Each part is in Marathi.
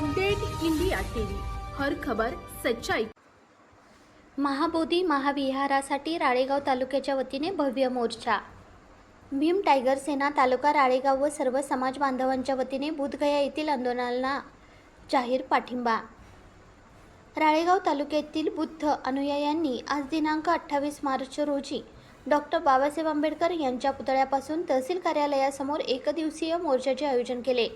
Update India TV. हर खबर सच्चाई. महाबोधी महाविहारासाठी राळेगाव तालुक्याच्या वतीने भव्य मोर्चा. भीम टायगर सेना तालुका राळेगाव व सर्व समाज बांधवांच्या वतीने बुधगया येथील आंदोलनाला जाहीर पाठिंबा. राळेगाव तालुक्यातील बुद्ध अनुयायांनी आज दिनांक अठ्ठावीस मार्च रोजी डॉक्टर बाबासाहेब आंबेडकर यांच्या पुतळ्यापासून तहसील कार्यालयासमोर एकदिवसीय मोर्चाचे आयोजन केले.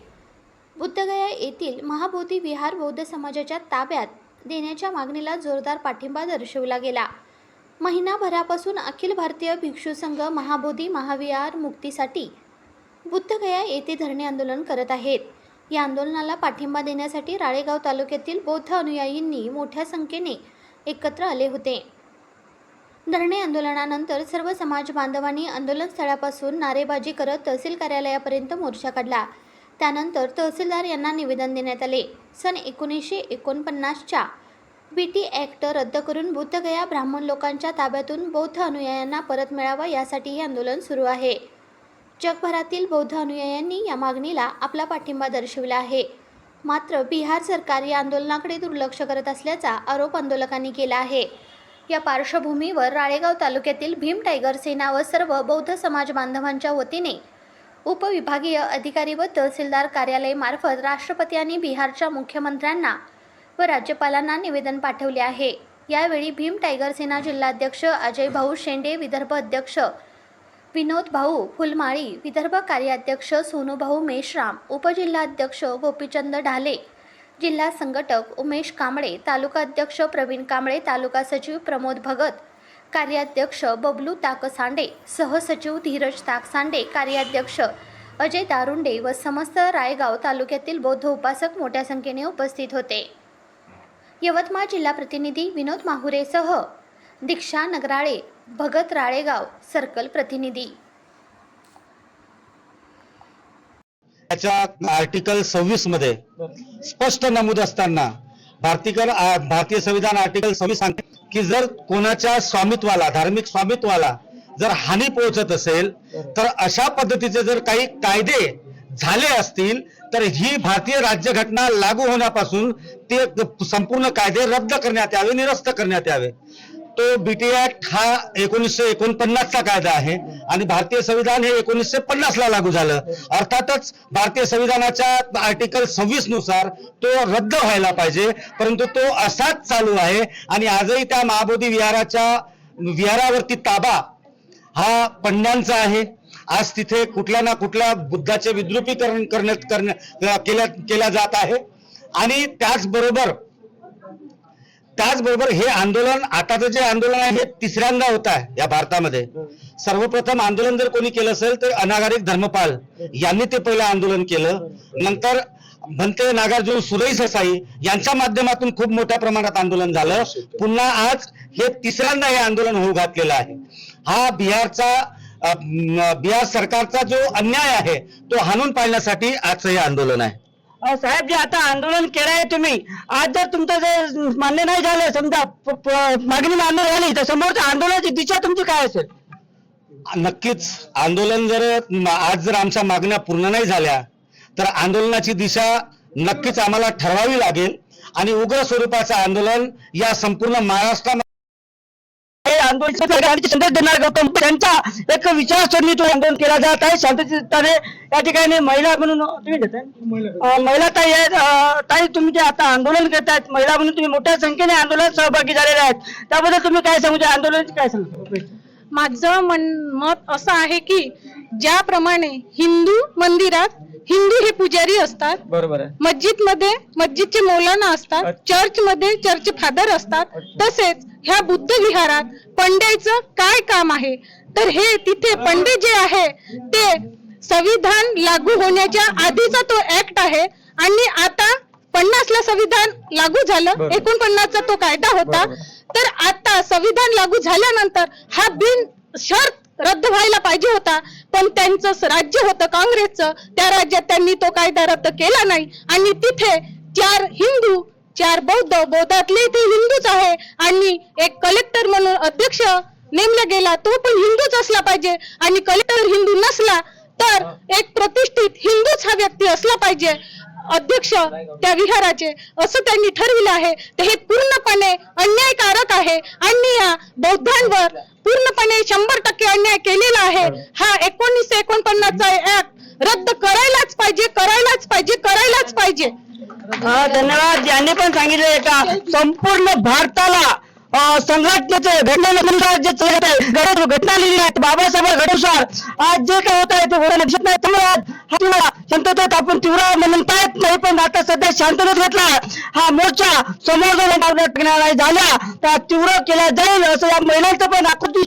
बुद्धगया येथील महाबोधी विहार बौद्ध समाजाच्या ताब्यात देण्याच्या मागणीला जोरदार पाठिंबा दर्शवला गेला. महिनाभरापासून अखिल भारतीय भिक्षू संघ महाबोधी महाविहार मुक्तीसाठी बुद्धगया येथे धरणे आंदोलन करत आहेत. या आंदोलनाला पाठिंबा देण्यासाठी राळेगाव तालुक्यातील बौद्ध अनुयायींनी मोठ्या संख्येने एकत्र आले होते. धरणे आंदोलनानंतर सर्व समाज बांधवांनी आंदोलन स्थळापासून नारेबाजी करत तहसील कार्यालयापर्यंत मोर्चा काढला. त्यानंतर तहसीलदार यांना निवेदन देण्यात आले. सन एकोणीसशे एकोणपन्नासच्या बी टी ॲक्ट रद्द करून बुद्धगया ब्राह्मण लोकांच्या ताब्यातून बौद्ध अनुयायांना परत मिळावा यासाठी हे आंदोलन सुरू आहे. जगभरातील बौद्ध अनुयायांनी या मागणीला आपला पाठिंबा दर्शविला आहे. मात्र बिहार सरकार या आंदोलनाकडे दुर्लक्ष करत असल्याचा आरोप आंदोलकांनी केला आहे. या पार्श्वभूमीवर राळेगाव तालुक्यातील भीम टायगर सेना व सर्व बौद्ध समाज बांधवांच्या वतीने उपविभागीय अधिकारी व तहसीलदार कार्यालयामार्फत राष्ट्रपती आणि बिहारच्या मुख्यमंत्र्यांना व राज्यपालांना निवेदन पाठवले आहे. यावेळी भीम टायगर सेना जिल्हाध्यक्ष अजय भाऊ शेंडे विदर्भ अध्यक्ष विनोद भाऊ फुलमाळी विदर्भ कार्याध्यक्ष सोनूभाऊ मेश्राम उपजिल्हाध्यक्ष गोपीचंद ढाले जिल्हा संघटक उमेश कांबळे तालुका अध्यक्ष प्रवीण कांबळे तालुका सचिव प्रमोद भगत कार्याध्यक्ष बबलू ताकसांडे सहसचिव धीरज ताकसांडे कार्याध्यक्ष अजय दारुंडे व समस्त रायगाव तालुक्यातील बौद्ध उपासक मोठ्या संख्येने उपस्थित होते. यवतमाळ जिल्हा प्रतिनिधी विनोद माहुरेसह दीक्षा नगराळे भगत राळेगाव सर्कल प्रतिनिधी. त्याच्या आर्टिकल सव्वीसमध्ये स्पष्ट नमूद असताना भारतीय भारतीय संविधान आर्टिकल सव्वीस सांगते. की जर कोणाच्या स्वामित्वाला धार्मिक स्वामित्वाला जर हानी पोहोचत असेल तर अशा पद्धतीचे जर काही कायदे झाले असतील तर ही भारतीय राज्यघटना लागू होण्यापासून ते संपूर्ण कायदे रद्द करण्यात यावे निरस्त करण्यात यावे. तो बीटी ऍक्ट हा एकोणीसशे एकोणपन्नासचा कायदा आहे आणि भारतीय संविधान हे एकोणीसशे पन्नासला लागू झालं. अर्थातच भारतीय संविधानाच्या आर्टिकल सव्वीसनुसार तो रद्द व्हायला पाहिजे परंतु तो असाच चालू आहे आणि आजही त्या महाबोधी विहाराच्या विहारावरती ताबा हा पंड्यांचा आहे. आज तिथे कुठल्या ना कुठल्या बुद्धाचे विद्रुपीकरण करण्यात करण्या केल्या केल्या जात आहे. आणि त्याचबरोबर त्याचबरोबर हे आंदोलन आताचं जे आंदोलन आहे हे तिसऱ्यांदा होत आहे या भारतामध्ये. सर्वप्रथम आंदोलन जर कोणी केलं असेल तर अनागारिक धर्मपाल यांनी ते पहिलं आंदोलन केलं. नंतर भंते नागार्जुन सुरई ससाई यांच्या माध्यमातून खूप मोठ्या प्रमाणात आंदोलन झालं. पुन्हा आज हे तिसऱ्यांदा हे आंदोलन होऊ घातलेलं आहे. हा बिहारचा बिहार सरकारचा जो अन्याय आहे तो हाणून पाडण्यासाठी आजचं हे आंदोलन आहे. साहेब जे आता आंदोलन केलंय तुम्ही. आज जर तुमचं जे मान्य नाही झालं समजा मागणी मान्य झाली तर समोरच्या आंदोलनाची दिशा तुमची काय असेल? नक्कीच. आंदोलन जर आज जर आमच्या मागण्या पूर्ण नाही झाल्या तर आंदोलनाची दिशा नक्कीच आम्हाला ठरवावी लागेल. आणि उग्र स्वरूपाचं आंदोलन या संपूर्ण महाराष्ट्रामध्ये आंदोलन संदेश देणार गौतम त्यांचा एक विचारसरणी तो आंदोलन केला जात आहे. शांततेने या ठिकाणी महिला म्हणून तुम्ही देताय? महिला ताई. आहेत. ताई तुम्ही जे आता आंदोलन करतायत महिला म्हणून तुम्ही मोठ्या संख्येने आंदोलनात सहभागी झालेले आहेत. त्याबद्दल तुम्ही काय सांगू? आंदोलनाची काय सांगता? माझं मन मत असं आहे की ज्याप्रमाणे हिंदू मंदिरात हिंदू हे पुजारी असतात बरोबर आहे. मस्जिदमध्ये मस्जिदचे मौलाना असतात चर्च मध्ये चर्च फादर असतात तसेच ह्या बुद्ध विहारात पंड्याचं काय काम आहे? तर हे तिथे पंडित जे आहे ते संविधान लागू होण्याच्या आधीचा तो ऍक्ट आहे आणि आता पन्नास ला संविधान लागू झालं एकोणपन्नासचा तो कायदा होता. तर आता संविधान लागू झाल्यानंतर हा बिन शर्त रद्द व्हायला पाहिजे होता. पण त्यांचं राज्य होतं काँग्रेसचं. त्या राज्यात त्यांनी तो कायदा रद्द केला नाही. आणि तिथे चार हिंदू चार बौद्ध बौद्धातले ते हिंदूच आहे. आणि एक कलेक्टर म्हणून अध्यक्ष नेमला गेला तो पण हिंदूच असला पाहिजे. आणि कलेक्टर हिंदू नसला तर एक प्रतिष्ठित हिंदूच हा व्यक्ती असला पाहिजे. अध्यक्ष त्या विहाराचे. असं त्यांनी ठरविलं आहे. तर हे पूर्णपणे अन्यायकारक आहे. आणि या बौद्धांवर पूर्णपणे शंभर टक्के अन्याय केलेला आहे. हा एकोणीसशे एकोणपन्नासचा ऍक्ट रद्द करायलाच पाहिजे करायलाच पाहिजे करायलाच पाहिजे. धन्यवाद. यांनी पण सांगितले का? संपूर्ण भारताला संघटनेचे घटनेनुसार जे चालत आहे घटना घटना लिहिली आहे. बाबासाहेब घटनुसार आज जे काय होत आहे ते होणं लक्षात नाही. त्यामुळे आज हा तुम्हाला शांततेत आपण तीव्र म्हणता येत नाही पण आता सध्या शांततेत घेतला. हा मोर्चा समोर जर टाकण्यात झाला. तर तीव्र केला जाईल असं या महिलांचं पण आकृती